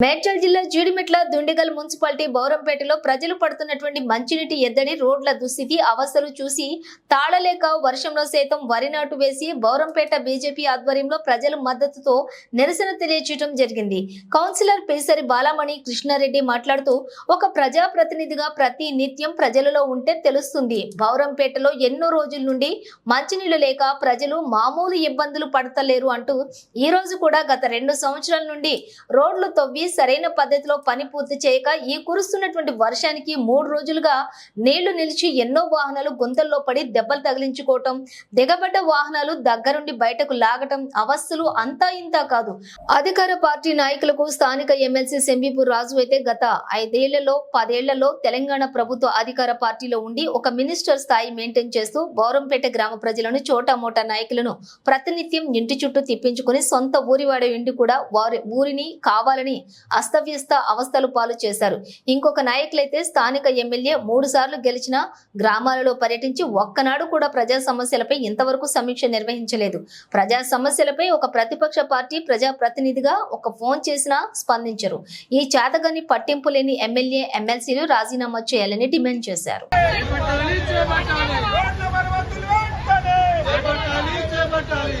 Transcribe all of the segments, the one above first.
మేడ్చల్ జిల్లా జీడిమెట్ల దుండిగల్ మున్సిపాలిటీ బౌరంపేటలో ప్రజలు పడుతున్నటువంటి మంచినీటి ఎద్దడి రోడ్ల దుస్థితి అవస్థలు చూసి తాళలేక వర్షంలో సైతం వరి నాటు వేసి బౌరంపేట బీజేపీ ఆధ్వర్యంలో ప్రజల మద్దతుతో నిరసన తెలియచేయడం జరిగింది. కౌన్సిలర్ పేసరి బాలామణి కృష్ణారెడ్డి మాట్లాడుతూ ఒక ప్రజా ప్రతినిధిగా ప్రతి నిత్యం ప్రజలలో ఉంటే తెలుస్తుంది. బౌరంపేటలో ఎన్నో రోజుల నుండి మంచినీళ్ళు లేక ప్రజలు మామూలు ఇబ్బందులు పడతలేరు అంటూ ఈ రోజు కూడా గత రెండు సంవత్సరాల నుండి రోడ్లు తవ్వి సరైన పద్ధతిలో పని పూర్తి చేయక ఈ కురుస్తున్నటువంటి వర్షానికి మూడు రోజులుగా నీళ్ళు నిలిచి ఎన్నో వాహనాలు గుంతల్లో పడి దెబ్బలు తగిలించుకోవటం దిగబడ్డ వాహనాలు దగ్గరుండి బయటకు లాగటం అవస్థలు అంతా ఇంతా కాదు. అధికార పార్టీ నాయకులకు స్థానిక ఎమ్మెల్సీ సెంబీపూర్ రాజు అయితే గత ఐదేళ్ళలో పదేళ్ళలో తెలంగాణ ప్రభుత్వ అధికార పార్టీలో ఉండి ఒక మినిస్టర్ స్థాయి మెయింటైన్ చేస్తూ బౌరంపేట గ్రామ ప్రజలను చోటా నాయకులను ప్రతినిత్యం ఇంటి చుట్టూ తిప్పించుకుని సొంత ఊరివాడ ఇంటి కూడా వారి ఊరిని కావాలని అస్తవ్యస్త అవస్థలు పాలు చేశారు. ఇంకొక నాయకులైతే స్థానిక ఎమ్మెల్యే మూడు సార్లు గెలిచిన గ్రామాలలో పర్యటించి ఒక్కనాడు కూడా ప్రజా సమస్యలపై ఇంతవరకు సమీక్ష నిర్వహించలేదు. ప్రజా సమస్యలపై ఒక ప్రతిపక్ష పార్టీ ప్రజా ప్రతినిధిగా ఒక ఫోన్ చేసినా స్పందించరు. ఈ చేతగాని పట్టింపు లేని ఎమ్మెల్యే ఎమ్మెల్సీలు రాజీనామా చేయాలని డిమాండ్ చేశారు. చేపట్టాలి చేపట్టాలి రోడ్ల మరమ్మతులు వెంటనే చేపట్టాలి చేపట్టాలి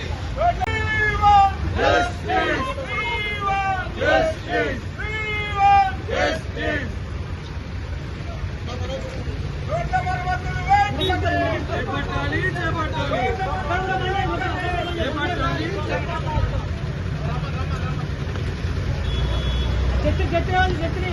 Justice! Justice! రోడ్ల మరమ్మతులు వెంటనే చేపట్టాలి చేపట్టాలి చేపట్టాలి గట్టి గట్టి వాళ్ళు గట్టి